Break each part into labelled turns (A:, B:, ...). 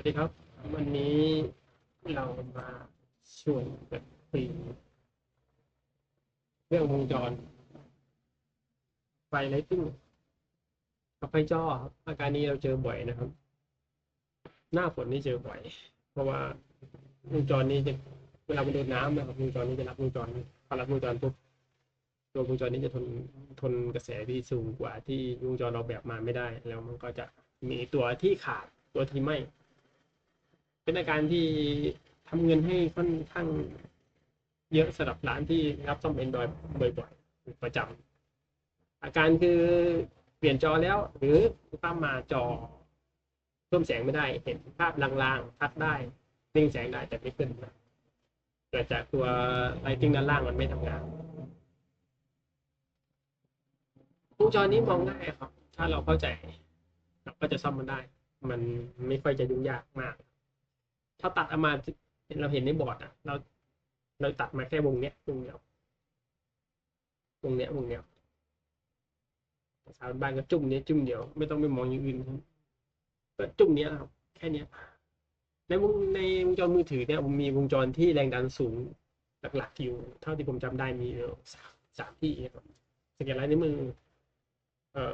A: วัสดีครับ วันนี้เรามาชวนกันคุยเรื่องวงจร ไฟไลติ้งกับไฟจอครับอาการนี้เราเจอบ่อยนะครับ หน้าฝนนี่เจอบ่อย เพราะว่าวงจรนี้จะเวลามันโดนน้ำนะครับวงจรนี้จะรับวงจรพอรับวงจรปุ๊บตัววงจรนี้จะทนทนกระแสที่สูงกว่าที่วงจรเราแบบมาไม่ได้ แล้วมันก็จะมีตัวที่ขาดตัวที่ไม่ เป็นอาการที่ทำเงินให้ค่อนข้างเยอะสำหรับร้านที่รับซ่อม Android บ่อยๆประจำอาการคือเปลี่ยนจอแล้ว หรือภาพมมาจอเพิ่มแสงไม่ได้ เห็นภาพลางๆพัดได้นิ่งแสงได้แต่ไม่ขึ้นเกิดจากตัวไลติ้งด้านล่างมันไม่ทำงานวงจรนี้มองง่ายครับ ถ้าเราเข้าใจเราก็จะซ่อมมันได้ มันไม่ค่อยจะยุ่งยากมาก ถ้าตัดออกมาเราเห็นในบอร์ดอะ เรา เราตัดมาแค่วงเนี้ยวงเดียววงเนี้ยวงเนี้ยวภาษาบ้านก็จุ่มเนี้ยจุ่มเดียวไม่ต้องไปมองอย่างอื่นก็จุ่มเนี้ยครับ แค่เนี้ยในวงในวงจรมือถือเนี่ยผมมีวงจรที่แรงดันสูงหลักๆอยู่ เท่าที่ผมจำได้มีสามสามที่ครับสเกลไลน์ในวมือเอ่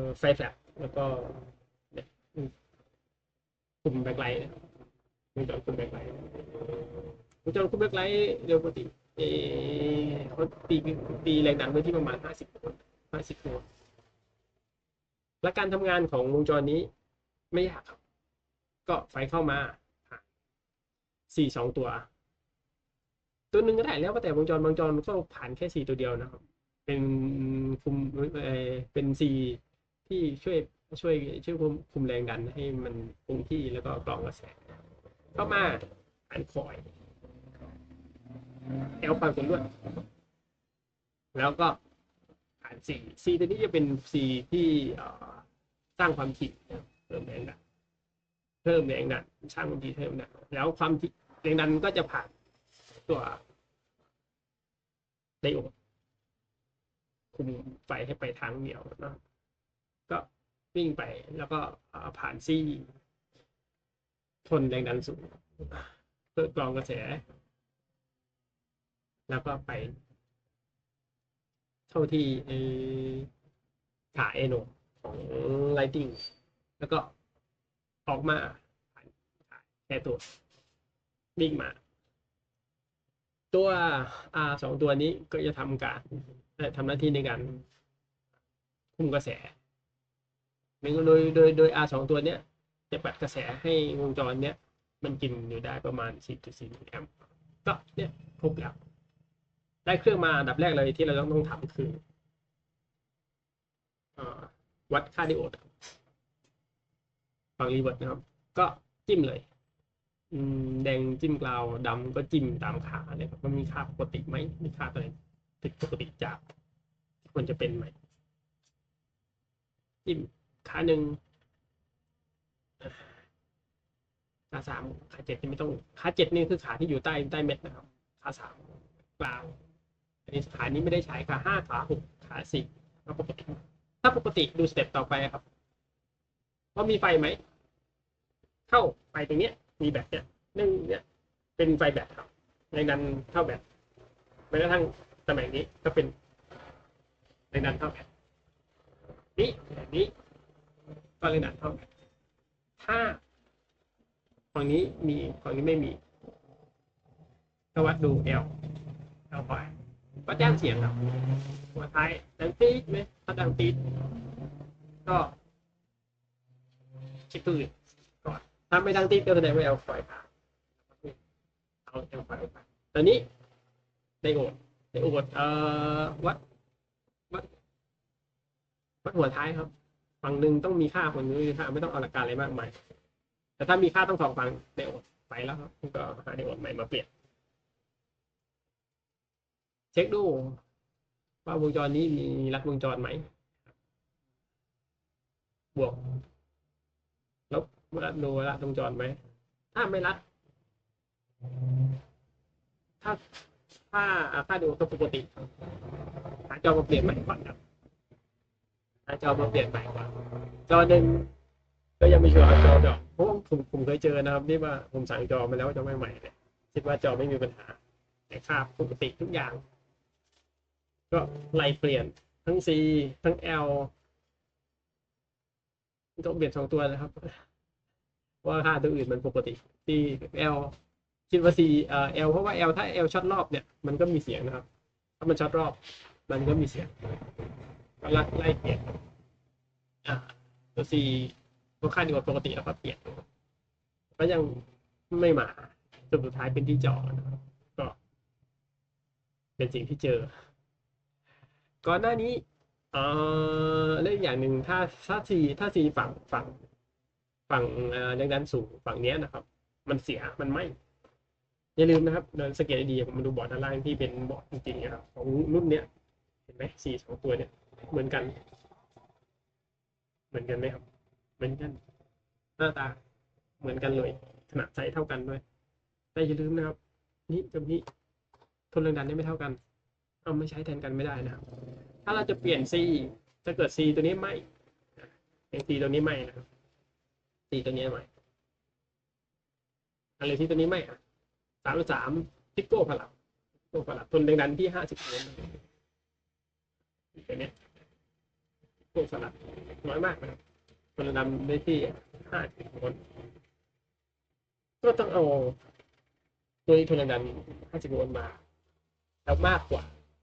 A: อไฟแฟลชแล้วก็เนี่มแบ็คไลท์นะครับ วงจรคุมแบ็คไลท์วงจรคุมแบ็คไลท์เร็วปกติเอเขาตีตีแรงดันไว้ที่ประมาณห้าสิบโวลต์ห้าสิบโวลต์และการทำงานของวงจรนี้ไม่ยากครับ ก็ไฟเข้ามาสี่สองตัว ตัวหนึ่งก็ได้แล้วแต่วงจรบางจรก็ผ่านแค่สี่ตัวเดียวนะครับ เป็นคุมเอเป็นซีที่ช่วยช่วยช่วยคุมคุมแรงดันให้มันคงที่แล้วก็กรองกระแส เข้ามาผ่านคอยแอลความกดลวด แล้วก็ผ่านซีซีตัวนี้จะเป็นซีที่สร้างความถี่เพิ่มแรงดันเพิ่มแรงดันสร้างความถี่เพิ่มแรงดันแล้วความถี่แรงดันก็จะผ่านตัวไดโอดคุมไฟให้ไปทางเดียวนะก็วิ่งไปแล้วก็ผ่านซี่ ทนแรงดันสูงเพื่อกรองกระแส แล้วก็ไป เท่าที่ไอขาเอโนของ Lighting แล้วก็ออกมาผ่านแค่ตัววิ่งมา ตัว R สองตัวนี้ก็จะทำการทำหน้าที่ในการคุมกระแสโดยโดยโดย R สองตัวเนี้ย จะปัดกระแสให้วงจรเนี้ยมันกินอยู่ได้ประมาณ 10.4มิลลิแอมป์ก็เนี่ยครบแล้ว ได้เครื่องมาอันดับแรกเลยที่เราต้องต้องทำคือวัดค่าดิโอดฝั่งรีเวิร์ดนะครับ ก็จิ้มเลยแดงจิ้มกราวดำก็จิ้มตามขาเลยครับมันมีค่าปกติไหมมีค่าตัวไหนผิดปกติจากควรจะเป็นไหมจิ้มขาหนึ่ง ขาสามขาเจ็ดนี่ไม่ต้องขาเจ็ดนี่คือขาที่อยู่ใต้ใต้เม็ดนะครับ ขาสามกลางอันนี้ขานี้ไม่ได้ใช้ขาห้าขาหกขาสี่ก็ปกติถ้าปกติดูสเต็ปต่อไปครับว่ามีไฟไหม เข้าไฟตรงเนี้ย มีแบตเนี่ยหนึ่งเนี่ยเป็นไฟแบตครับแรงดันเท่าแบตแม้กระทั่งตำแหน่งนี้ก็เป็นแรงดันเท่ากันนี้แบบนี้ก็แรงดันเท่ากัน ถ้าฝั่งนี้มีฝั่งนี้ไม่มีก็วัดดู L L ไฟก็แจ้งเสียงครับหัวท้ายดังตีดไหมถ้าดังตีดก็คิดตัวอื่นก่อนถ้าไม่ดังตีดก็แสดงว่า L ไฟผ่านเอา L ไฟไปตอนนี้ไดโอดไดโอดเอ่อวัดวัดวัดหัวท้ายครับ ฝั่งหนึ่งต้องมีค่าฝั่งนึงไม่มีค่าไม่ต้องเอาหลักการอะไรมากมายแต่ถ้ามีค่าต้องสองฝั่งไดโอดไปแล้วครับก็หาไดโอดใหม่มาเปลี่ยน เช็คดูว่าวงจรนี้มีรัดวงจรไหมบวกลบรัดดูรัดวงจรไหมถ้าไม่รัดถ้าถ้าค่าดูก็ปกติหาจอมาเปลี่ยนใหม่ก่อนครับาจอมาเปลี่ยนใหม่ก่อนจอหนึ่งก็ยังไม่ชัวร์เอจอจอเพราะผมผมเคยเจอนะครับที่ว่าผมสั่งจอมาแล้วจะไม่ใหม่ๆเนี่ยคิดว่าจอไม่มีปัญหาแต่ค่าปกติทุกอย่าง ก็ไล่เปลี่ยนทั้ง C ทั้ง L ต้องเปลี่ยนสองตัวนะครับ ว่าค่าตัวอื่นมันปกติ C L คิดว่า C เอ่อ L เพราะว่า L ถ้า L ช็อตรอบเนี่ยมันก็มีเสียงนะครับ ถ้ามันช็อตรอบ มันก็มีเสียง ก็ไล่ไล่เปลี่ยนอ่าตัว C ตัวค่าดีกว่าปกติแล้วก็เปลี่ยนก็ยังไม่มาจนสุดท้ายเป็นที่จอนะครับก็ เป็นสิ่งที่เจอ ก่อนหน้านี้เอ่อเรื่องอย่างหนึ่งถ้าถ้าซีถ้าซีฝั่งฝั่งฝั่งอ่อแรงดันสูงฝั่งเนี้ยนะครับ มันเสียมันไหมอย่าลืมนะครับเดินสเกตดีๆผมมาดูบอร์ดด้านล่างที่เป็นบอร์ดจริงๆนะครับของรุ่นเนี้ยเห็นไหมสีสองตัวเนี่ย เหมือนกัน เหมือนกันไหมครับ เหมือนกัน หน้าตา เหมือนกันเลย ขนาดไซส์เท่ากันด้วยแต่อย่าลืมนะครับ นี่กับนี้ทนแรงดันได้ไม่เท่ากัน เอาไม่ใช้แทนกันไม่ได้นะครับ ถ้าเราจะเปลี่ยน C ถ้าเกิด C ตัวนี้ไม่อย่าง C ตัวนี้ไม่นะครับ C ตัวนี้ไม่อะไรที่ตัวนี้ไม่อะสามสามพิกโก้พลับพิกโก้พลับทนแรงดันที่ห้าสิบโวลต์ตัวนี้ ยพิกโก้พลับน้อยมากนะครับทนแรงดันได้ที่ห้าสิบโวลต์ก็ต้องเอาตัวนี้ทนแรงดันห้าสิบโวลต์มา แล้วมากกว่า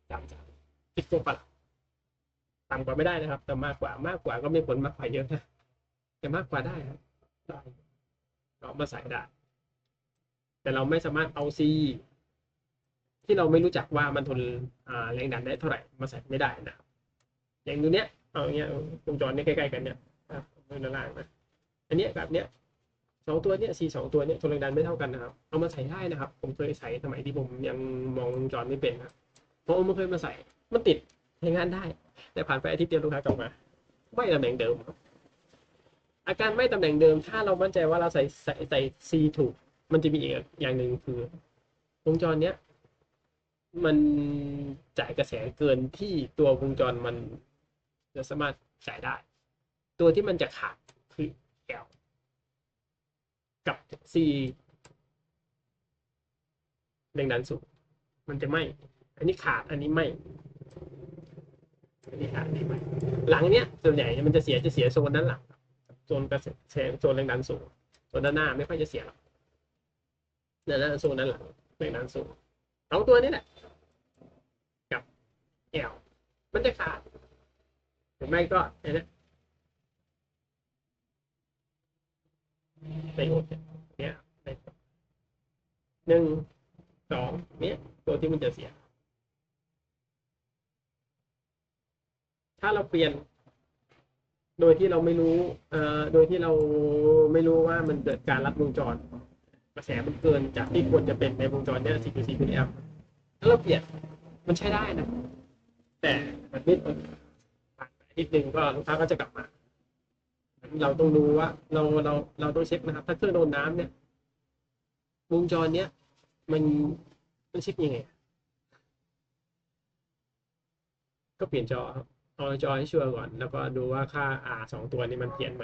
A: สามสามพิกโก้พลับต่ำกว่าไม่ได้นะครับ แต่มากกว่ามากกว่าก็ไม่ผลมากกว่าเยอะนะแต่มากกว่าได้ครับได้เรามาใส่ได้ แต่เราไม่สามารถเอาซีที่เราไม่รู้จักว่ามันทนแรงดันได้เท่าไหร่มาใส่ไม่ได้นะครับอย่างตัวเนี้ย เอาอย่างเงี้ยวงจรเนี้ยใกล้ๆกันเนี่ยอะด้านล่างนะอันเนี้ยกับเนี้ยสองตัวเนี้ยซีสองตัวเนี้ยทนแรงดันไม่เท่ากันนะครับ เอามาใส่ได้นะครับ ผมเคยใส่สมัยที่ผมยังมองวงจรไม่เป็นนะเพราะผมเคยมาใส่มันติดใช้งานได้ แต่ผ่านไปอาทิตย์เดียวลูกค้ากลับมาไม่ตำแหน่งเดิมครับอาการไม่ตำแหน่งเดิม ถ้าเรามั่นใจว่าเราใส่ใส่ใส่ซีถูก มันจะมีอีกอย่างหนึ่งคือวงจรเนี้ย มันจ่ายกระแสเกินที่ตัววงจรมัน จะสามารถจ่ายได้ ตัวที่มันจะขาดคือแอลกับซีแรงดันสูงมันจะไม่ อันนี้ขาดอันนี้ไม่อันนี้ขาดอันนี้ไม่ หลังเนี้ยส่วนใหญ่มันจะเสียจะเสียโซนด้นหลังโซนกระแสโซนแรงดันสูงโซนด้านหน้าไม่ค่อยจะเสียหรอกนั่นนะโซนด้นหลังแรงดันสูงสองตัวนี้แหละกับแอลมันจะขาด รือไม่ก็เนี่ยนะไดโอดเนี่ยไดโอดหนึ่งสองเนี่ยตัวที่มันจะเสีย ถ้าเราเปลี่ยน โดยที่เราไม่รู้เอ่อโดยที่เราไม่รู้ว่ามันเกิดการรัดวงจร กระแสมันเกินจากที่ควรจะเป็นในวงจรเนี่ย4 4 4 F ถ้าเราเปลี่ยนมันใช้ได้นะ แต่มันนิดผ่ นิดนึงก็ลูกค้าก็จะกลับมา เราต้องรู้ว่า เราเราเราต้องเช็คนะครับ ถ้าเครื่องโดนน้ำเนี่ย วงจรเนี้ยมันมันเช็คยังไง ก็เปลี่ยนจอครับเอาจอให้ชัวร์ก่อน แล้วก็ดูว่าค่า R สองตัวนี้มันเปลี่ยนไหม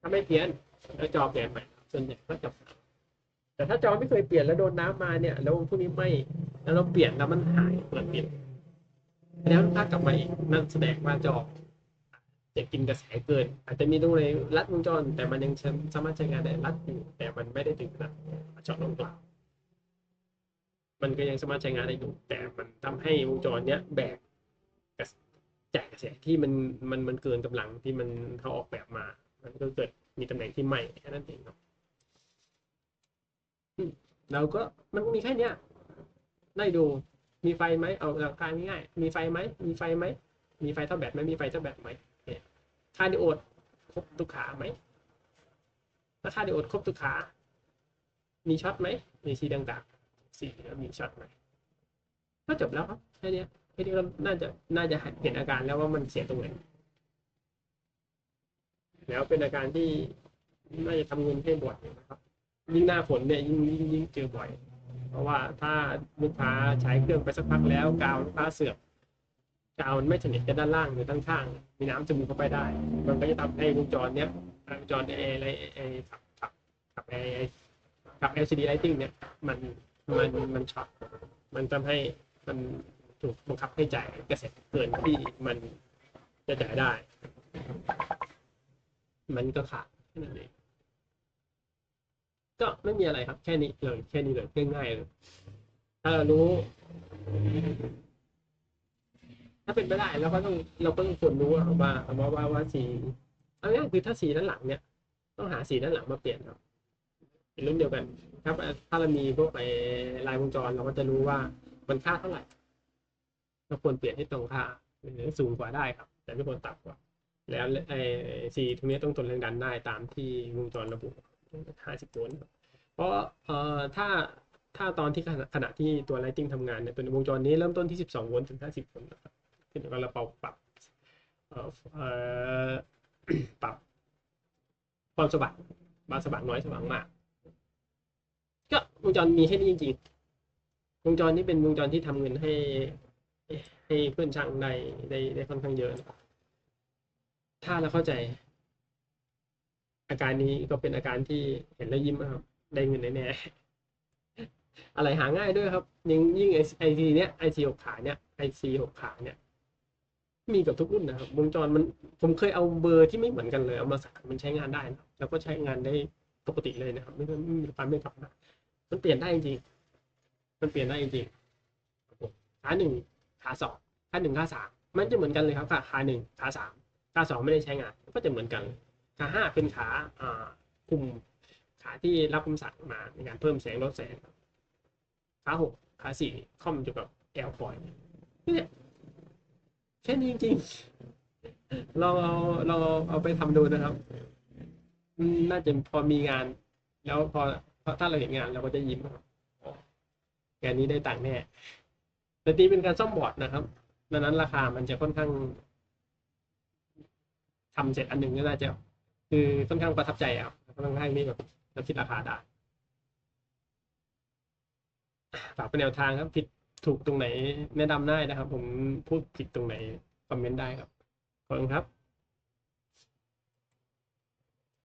A: ถ้าไม่เปลี่ยนแล้วจอเปลี่ยนไหมส่วนใหญ่ก็จะแต่ถ้าจอไม่เคยเปลี่ยนแล้วโดนน้ำมาเนี่ย แล้วพวกนี้ไม่แล้วเราเปลี่ยนแล้วมันหายเปิดเปลี่ยนแล้วถ้ากลับมาอีกนั่นแสดงว่าจอ จะกินกระแสเกิน อาจจะมีตรงไหนรัดวงจร แต่มันยังสามารถใช้งานได้รัดอยู่แต่มันไม่ได้ถึงขนาดเจาะลงกลางมันก็ยังสามารถใช้งานได้อยู่ แต่มันทำให้วงจรเนี้ยแบกจ่ายกระแสที่มันมันมันเกินกำลังที่มันเขาออกแบบมา มันก็เกิดมีตำแหน่งที่ใหม่แค่นั้นเองครับเราก็มันมีแค่เนี้ยได้ดูมีไฟไหมเอาหลักการง่ายมีไฟไหมมีไฟไหมมีไฟเท่าแบตไหมมีไฟเท่าแบตไหม ค่าดิโอดครบทุกขาไหมถ้าค่าดิโอดครบทุกขา มีช็อตไหมมีสีต่างๆสีแล้วมีช็อตไหมก็จบแล้วครับแค่นี้แค่นี้ก็น่าจะน่าจะเห็นอาการแล้วว่ามันเสียตรงไหนแล้วเป็นอาการที่น่าจะทำเงินให้บ่อยนะครับยิ่งหน้าฝนเนี่ยยิ่งยิ่งยิ่งเจอบ่อย เพราะว่าถ้าลูกค้าใช้เครื่องไปสักพักแล้วกาวลูกค้าเสื่อม กาวมันไม่สนิทกับด้านล่างหรือด้านข้าง มีน้ำซึมเข้าไปได้ มันก็จะทำให้วงจรเนี้ยไปจอไออะไรไอขับขับขับไอขับ LCD lighting เนี่ยมันมันมันช็อตมันทำให้มันถูกบังคับให้จ่ายกระแสเกินที่มันจะจ่ายได้ มันก็ขาดแค่นั้นเองก็ไม่มีอะไรครับ แค่นี้เลยแค่นี้เลยง่ายๆเลยถ้าเรารู้ ถ้าเป็นไปได้เราก็ต้องเราก็ต้องควรรู้ว่าว่าว่าว่าว่าสีอาง่ายๆคือถ้าสีด้านหลังเนี่ย ต้องหาสีด้านหลังมาเปลี่ยนครับเป็นรุ่นเดียวกัน ครับ ถ้าเรามีพวกไปลายวงจรเราก็จะรู้ว่ามันค่าเท่าไหร่เราควรเปลี่ยนให้ตรงค่าหรือสูงกว่าได้ครับ แต่ไม่ควรต่ำกว่า แล้วไอ้สีตรงนี้ต้องทนแรงดันได้ตามที่วงจรระบุ50โวลต์เพราะเอ่อถ้าถ้าตอนที่ขณะที่ตัว lighting ทำงานเนี่ยเป็นวงจรนี้เริ่มต้นที่ 12 โวลต์ถึง 50 โวลต์นะครับ ขึ้นอยู่กับเราปรับปรับเอ่อเปรับความสว่างบางสว่างน้อยสว่างมาก ก็วงจรมีแค่นี้จริงๆวงจรนี้เป็นวงจรที่ทำเงินให้ให้เพื่อนช่างได้ได้ได้ค่อนข้างเยอะนะถ้าเราเข้าใจ อาการนี้ก็เป็นอาการที่เห็นแล้วยิ้มครับ ได้เงินแน่ๆอะไรหาง่ายด้วยครับยิ่งยิ่งไอซีเนี้ยไอซีหกขาเนี้ยไอซีหกขาเนี้ย มีกับทุกรุ่นนะครับวงจรมันผมเคยเอาเบอร์ที่ไม่เหมือนกันเลยเอามาใส่มันใช้งานได้นะแล้วก็ใช้งานได้ปกติเลยนะครับ ไม่ไม่มีความไม่กลับนะมันเปลี่ยนได้จริงมันเปลี่ยนได้จริงขาหนึ่งขาสองขาหนึ่งขาสามมันจะเหมือนกันเลยครับขาหนึ่งขาสามขาสองไม่ได้ใช้งานก็จะเหมือนกันขาห้าเป็นขาอ่าคุมขาที่รับคำสั่งมาในการเพิ่มแสงลดแสงขาหกขาสี่ข้อมอยู่กับแอลปอยเนี่ย ค่นี้จริงๆเราเอาเราเอาไปทำดูนะครับ น่าจะพอมีงาน แล้วพอพอถ้าเราเห็นงานเราก็จะยิ้มครับอ๋องานนี้ได้ตังค์แน่แต่นี่เป็นการซ่อมบอร์ดนะครับดังนั้นราคามันจะค่อนข้างทำเสร็จอันหนึ่งก็น่าจะ คือค่อนข้างประทับใจอะค่อนข้างนี่แบบเราคิดราคาได้ฝากเป็นแนวทางครับผิด ถูกตรงไหนแนะนำได้นะครับ ผมพูดผิดตรงไหนคอมเมนต์ได้ครับขอบคุณครับ